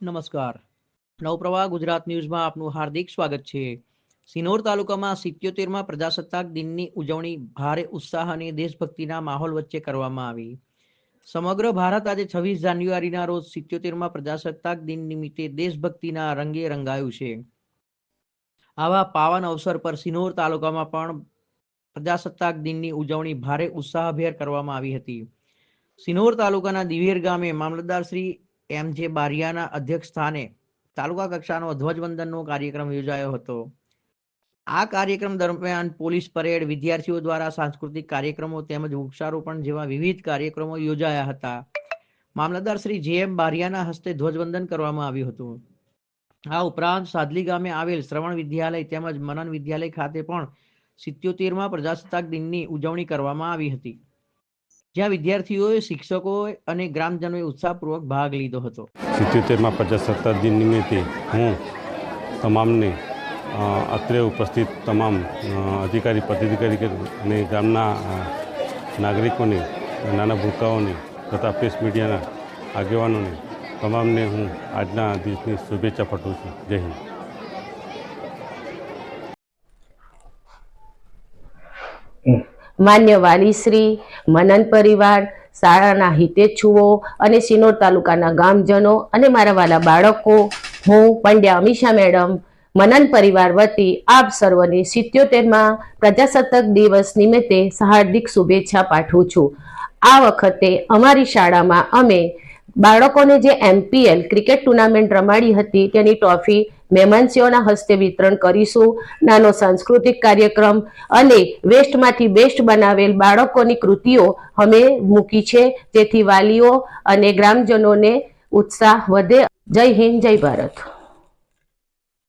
નમસ્કાર. નવપ્રવાહ ગુજરાત ન્યૂઝમાં આપનું હાર્દિક સ્વાગત છે. સિનોર તાલુકામાં સિત્યોતેરમાં પ્રજાસત્તાક દિનની ઉજવણી ભારે ઉત્સાહ અને દેશભક્તિના માહોલ વચ્ચે કરવામાં આવી. સમગ્ર ભારત આજે છવ્વીસ જાન્યુઆરીના રોજ સિત્યોતેરમાં પ્રજાસત્તાક દિન નિમિત્તે દેશભક્તિના રંગે રંગાયું છે. આવા પાવન અવસર પર સિનોર તાલુકામાં પણ પ્રજાસત્તાક દિનની ઉજવણી ભારે ઉત્સાહભેર કરવામાં આવી હતી. સિનોર તાલુકાના દિવેર ગામે મામલતદાર શ્રી એમ જે બારિયાના અધ્યક્ષ સ્થાને તાલુકા કક્ષાનો ધ્વજવંદનનો કાર્યક્રમ યોજાયો હતો. આ કાર્યક્રમ દરમિયાન પોલીસ પરેડ વિદ્યાર્થીઓ દ્વારા સાંસ્કૃતિક કાર્યક્રમો તેમજ વૃક્ષારોપણ જેવા વિવિધ કાર્યક્રમો યોજાયા હતા. મામલતદાર શ્રી જે એમ બારિયાના હસ્તે ધ્વજવંદન કરવામાં આવ્યું હતું. આ ઉપરાંત સાદલી ગામે આવેલ શ્રવણ વિદ્યાલય તેમજ મનન વિદ્યાલય ખાતે પણ સિત્યોતેરમાં પ્રજાસત્તાક દિનની ઉજવણી કરવામાં આવી હતી. જ્યાં વિદ્યાર્થીઓએ શિક્ષકોએ અને ગ્રામજનોએ ઉત્સાહપૂર્વક ભાગ લીધો હતો. સિત્યોતેરમાં પ્રજાસત્તાક દિન નિમિત્તે હું તમામને અત્રે ઉપસ્થિત તમામ અધિકારી પદાધિકારી અને ગામના નાગરિકોને નાના ભૂલકાઓને તથા પ્રેસ મીડિયાના આગેવાનોને તમામને હું આજના દિવસની શુભેચ્છા પાઠવું છું. જય હિન્દ. માન્ય વાલીશ્રી મનન પરિવાર, શાળાના હિતેચ્છુઓ અને સિનોર તાલુકાના ગામજનો અને મારા વાલા બાળકો, હું પંડ્યા અમીષા મેડમ, મનન પરિવાર વતી આપ સર્વને સિત્યોતેરમાં પ્રજાસત્તાક દિવસ નિમિત્તે હાર્દિક શુભેચ્છા પાઠવું છું. આ વખતે અમારી શાળામાં અમે બાળકોને જે એમપીએલ ક્રિકેટ ટુર્નામેન્ટ રમાડી હતી તેની ટ્રોફી મહેમાનસીઓના હસ્તે વિતરણ કરીશું. નાનો સાંસ્કૃતિક કાર્યક્રમ અને વેસ્ટમાંથી બેસ્ટ બનાવેલ બાળકોની કૃતિઓ અમે મૂકી છે. જેથી વાલીઓ અને ગ્રામજનોને ઉત્સાહ વધે. જય હિન્દ, જય ભારત.